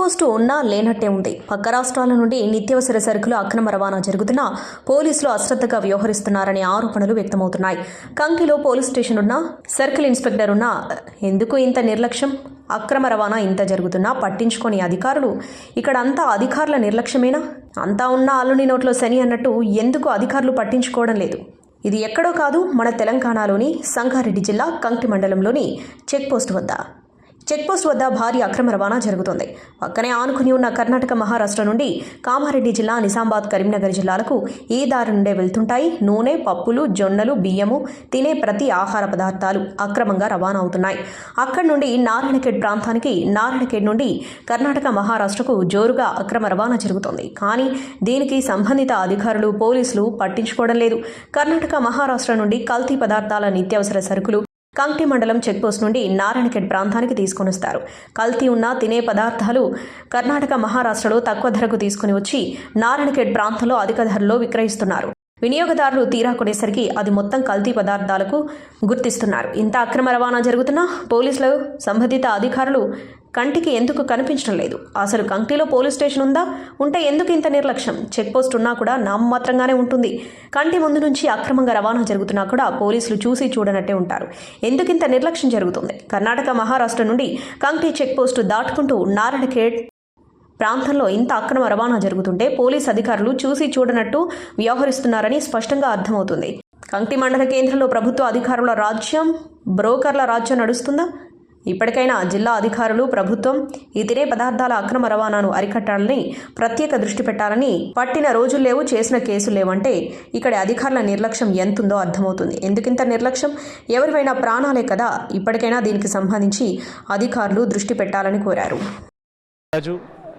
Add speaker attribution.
Speaker 1: Post ఉన్నా లేనట్టే ఉంది. పక్క రాష్ట్రాల నుండి నిత్యావసర సరుకులు అక్రమ రవాణా జరుగుతున్నా పోలీసులు అశ్రద్ధగా వ్యవహరిస్తున్నారనే ఆరోపణలు వ్యక్తమవుతున్నాయి. కంకిలో పోలీస్ స్టేషన్ ఉన్నా సర్కిల్ ఇన్స్పెక్టర్ ఉన్నా ఎందుకు ఇంత నిర్లక్ష్యం? అక్రమ రవాణా ఇంత జరుగుతున్నా పట్టించుకొని అధికారులు ఇక్కడ అంతా అధికారుల నిర్లక్ష్యమేనా? అంతా ఉన్న అల్లుని నోట్లో శని అన్నట్టు ఎందుకు అధికారులు పట్టించుకోవడం లేదు? ఇది ఎక్కడో కాదు మన తెలంగాణలోని సంగారెడ్డి జిల్లా కంకి మండలంలోని చెక్పోస్టు వద్ద. చెక్పోస్ట్ వద్ద భారీ అక్రమ రవాణా జరుగుతోంది. పక్కనే ఆనుకుని ఉన్న కర్ణాటక మహారాష్ట్ర నుండి కామారెడ్డి జిల్లా నిజామాబాద్ కరీంనగర్ జిల్లాలకు ఈ దారి నుండే వెళ్తుంటాయి? నూనె పప్పులు జొన్నలు బియ్యము తినే ప్రతి ఆహార పదార్థాలు అక్రమంగా రవాణా అవుతున్నాయి. అక్కడి నుండి నారాయణఖేడ్ ప్రాంతానికి నారాయణఖేడ్ నుండి కర్ణాటక మహారాష్ట్రకు జోరుగా అక్రమ రవాణా జరుగుతోంది. కానీ దీనికి సంబంధిత అధికారులు పోలీసులు పట్టించుకోవడం లేదు. కర్ణాటక మహారాష్ట్ర నుండి కల్తీ పదార్థాల నిత్యావసర సరుకులు కంకి మండలం చెక్పోస్ట్ నుండి నారాయణఖేడ్ ప్రాంతానికి తీసుకొని వస్తారు. కల్తీ ఉన్న తినే పదార్థాలు కర్ణాటక మహారాష్ట్రలో తక్కువ ధరకు తీసుకుని వచ్చి నారాయణఖేడ్ ప్రాంతంలో అధిక ధరలో విక్రయిస్తున్నారు. వినియోగదారులు తీరా కొనేసరికి అది మొత్తం కల్తీ పదార్థాలకు గుర్తిస్తున్నారు. ఇంత అక్రమ రవాణా జరుగుతున్నా పోలీసులు సంబంధిత అధికారులు కంటికి ఎందుకు కనిపించడం లేదు? అసలు కంకిలో పోలీస్ స్టేషన్ ఉందా? ఉంటే ఎందుకు ఇంత నిర్లక్ష్యం? చెక్ పోస్ట్ ఉన్నా కూడా నామమాత్రంగానే ఉంటుంది. కంటి ముందు నుంచి అక్రమంగా రవాణా జరుగుతున్నా కూడా పోలీసులు చూసి చూడనట్టే ఉంటారు. ఎందుకు ఇంత నిర్లక్ష్యం జరుగుతుంది? కర్ణాటక మహారాష్ట్ర నుండి కంకి చెక్ పోస్టు దాటుకుంటూ నారాయణఖేడ్ ప్రాంతంలో ఇంత అక్రమ రవాణా జరుగుతుంటే పోలీస్ అధికారులు చూసి చూడనట్టు వ్యవహరిస్తున్నారని స్పష్టంగా అర్థమవుతుంది. కంక్తి మండల కేంద్రంలో ప్రభుత్వ అధికారుల రాజ్యం బ్రోకర్ల రాజ్యం నడుస్తుందా? ఇప్పటికైనా జిల్లా అధికారులు ప్రభుత్వం ఈ తినే పదార్థాల అక్రమ రవాణాను అరికట్టాలని ప్రత్యేక దృష్టి పెట్టాలని పట్టిన రోజులు లేవు చేసిన కేసులు లేవంటే ఇక్కడ అధికారుల నిర్లక్ష్యం ఎంతుందో అర్థమవుతుంది. ఎందుకింత నిర్లక్ష్యం? ఎవరివైనా ప్రాణాలే కదా? ఇప్పటికైనా దీనికి సంబంధించి అధికారులు దృష్టి పెట్టాలని కోరారు.